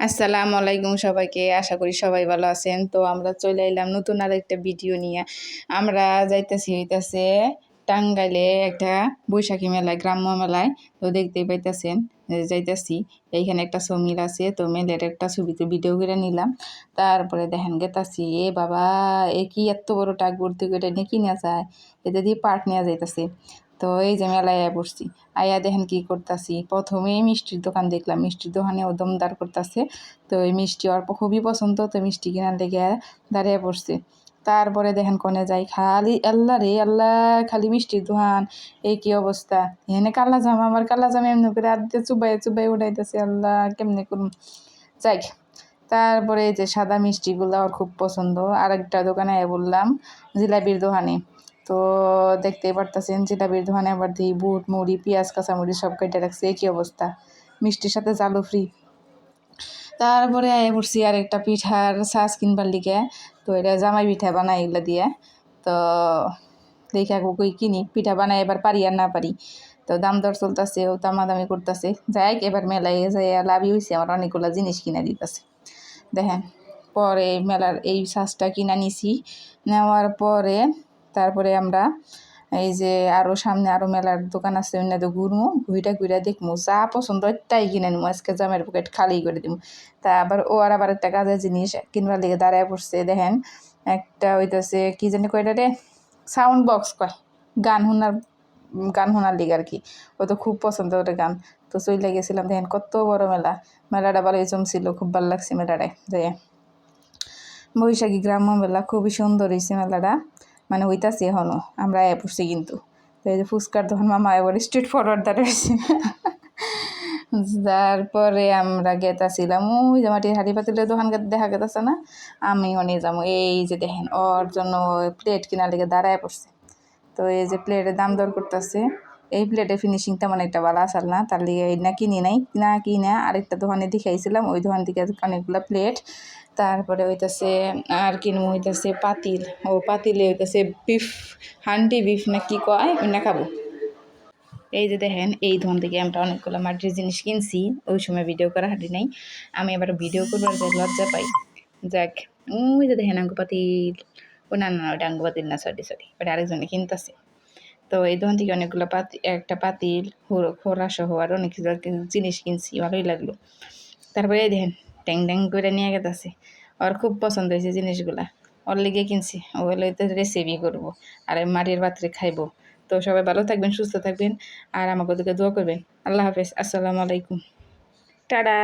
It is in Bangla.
আসসালামু আলাইকুম সবাইকে। আশা করি সবাই ভালো আছেন। তো আমরা চলে এলাম নতুন আর একটা ভিডিও নিয়ে। আমরা যাইতেছি হইতাছে টাঙ্গাইলে একটা বৈশাখী মেলায় গ্রাম্য মেলায়। তো দেখতেই পাইতেছেন যাইতেছি, এইখানে একটা সমিল আছে। তো মেলের একটা ছবিতে ভিডিও করে নিলাম। তারপরে দেখেন গেতাছি, এ বাবা, এ কি এত বড় টাক ভর্তি করে নিয়ে কিনে যায়? এতে দিয়ে পার্ট নেওয়া যাইতেছে। তো এই যে মেলায় আয়া পড়ছি আয়া দেখেন কি করতেছি? প্রথমেই মিষ্টির দোকান দেখলাম। মিষ্টির দোকানে ও দমদার করতেছে। তো এই মিষ্টি অল্প খুবই পছন্দ, তো মিষ্টি কেনার লেগে দাঁড়িয়ে পড়ছে। তারপরে দেখেন কোনে যাই, খালি আল্লাহ রে, আল্লাহ, খালি মিষ্টির দোকান। এই কি অবস্থা? এখানে কালা জামা, আমার কালা জামা এমনি করে আর চুবাই চুবাই উঠাইতেছে। আল্লাহ, কেমনে করুন যাই তারপরে যে সাদা মিষ্টিগুলো আমার খুব পছন্দ। আর একটা দোকানে বললাম, জিলাপির দোকানে। তো দেখতেই পারতেছেন জিলাপির দোকানে আবার দিই বুট, মুড়ি, পেঁয়াজ কাঁচামুড়ি সব কেটে রাখছে। একই অবস্থা। মিষ্টির সাথে জালু ফ্রি তারপরে আয় পড়ছি আর একটা পিঠার সাজ কিনবার লিগে। তো এটা জামাই পিঠা বানাই এগুলো দিয়ে। তো দেখা কই কিনি। পিঠা বানাই এবার পারি আর না পারি। তো দাম দর চলতেছে, ও দামাদামি করতেছে। যাই এবার মেলায় যাই লাভই হয়েছে আমার অনেকগুলো জিনিস কিনে দিতেছে। দেখেন, পরে মেলার এই সাজটা কিনা নিছি। নেওয়ার পরে তারপরে আমরা এই যে আরও সামনে আরও মেলার দোকান আছে অন্য তো ঘুরমু ঘুইটা ঘুরে দেখমু, যা পছন্দ তাই কিনে নিবো আজকে জামের পকেট খালি করে দিব তা আবার ও আর আবার একটা কাজের জিনিস কিনবার লেগে দাঁড়ায় পড়ছে, দেখেন একটা হইতেছে, কি জানি কয়টা রে? সাউন্ড বক্স কয়, গান শোনার গান শোনার লিগে আর কি, ও তো খুব পছন্দ ওটা গান। তো চলে গেছিলাম, দেখেন কত বড় মেলা, মেলাটা ভালোই জমছিল, খুব ভালো লাগছে মেলাটায়, যে বৈশাখী গ্রাম্য মেলা, খুবই সুন্দর হয়েছে মেলাটা। মানে হইতাছে এখনও আমরা এ পড়ছি কিন্তু। তো এই যে ফুচকার তখন মামা এবার স্ট্রিট ফরওয়ার্ড দাঁড়িয়েছে তারপরে আমরা গেতাছিলাম, ওই যে মাটির হাড়ি পাতিলের দোকান দেখা গেতাছে না? আমি নিয়ে যাব। এই যে দেখেন, ওর জন্য প্লেট কেনার লেগে দাঁড়ায় পড়ছে। তো এই যে প্লেটের দাম দর করতেছে। এই প্লেটের ফিনিশিং তেমন একটা ভালো আসাল না। তার লিগে না কিনি নাই, না কিনে আরেকটা দোকানে দেখাইছিলাম, ওই দোকান থেকে অনেকগুলো প্লেট তারপরে হইতেছে, আর কিনবো হইতেছে পাতিল। ও পাতিলে হইতেছে বিফ হান্ডি বিফ না কি কয় না খাব। এই যে দেখেন, এই ধন থেকে আমরা অনেকগুলো মাটির জিনিস কিনছি, ওই সময় ভিডিও করা হাঁটি নাই। আমি এবার ভিডিও করবার যে লজ্জা পাই। যাক, ওই যে দেখেন আঙ্গু পাতিল। ও না না ওটা আঙ্গু পাতিল না সরি সরি ওটা আরেকজনে কিনতেছে। তো এই দোকান থেকে অনেকগুলো পাতি, একটা পাতিল খোরা সহ আর অনেক কিছু জিনিস কিনছি, ভালোই লাগল। তারপরে এই দেখেন, ট্যাং ট্যাং করে নিয়ে গেছে ওর খুব পছন্দ হয়েছে জিনিসগুলা। ওর লিগে কিনছি ওগুলো তো রেসিপি করব, আর মাটির পাত্রে খাইবো। তো সবাই ভালো থাকবেন, সুস্থ থাকবেন, আর আমাকে দোয়া করবেন। আল্লাহ হাফেজ, আসসালামু আলাইকুম। টাটা।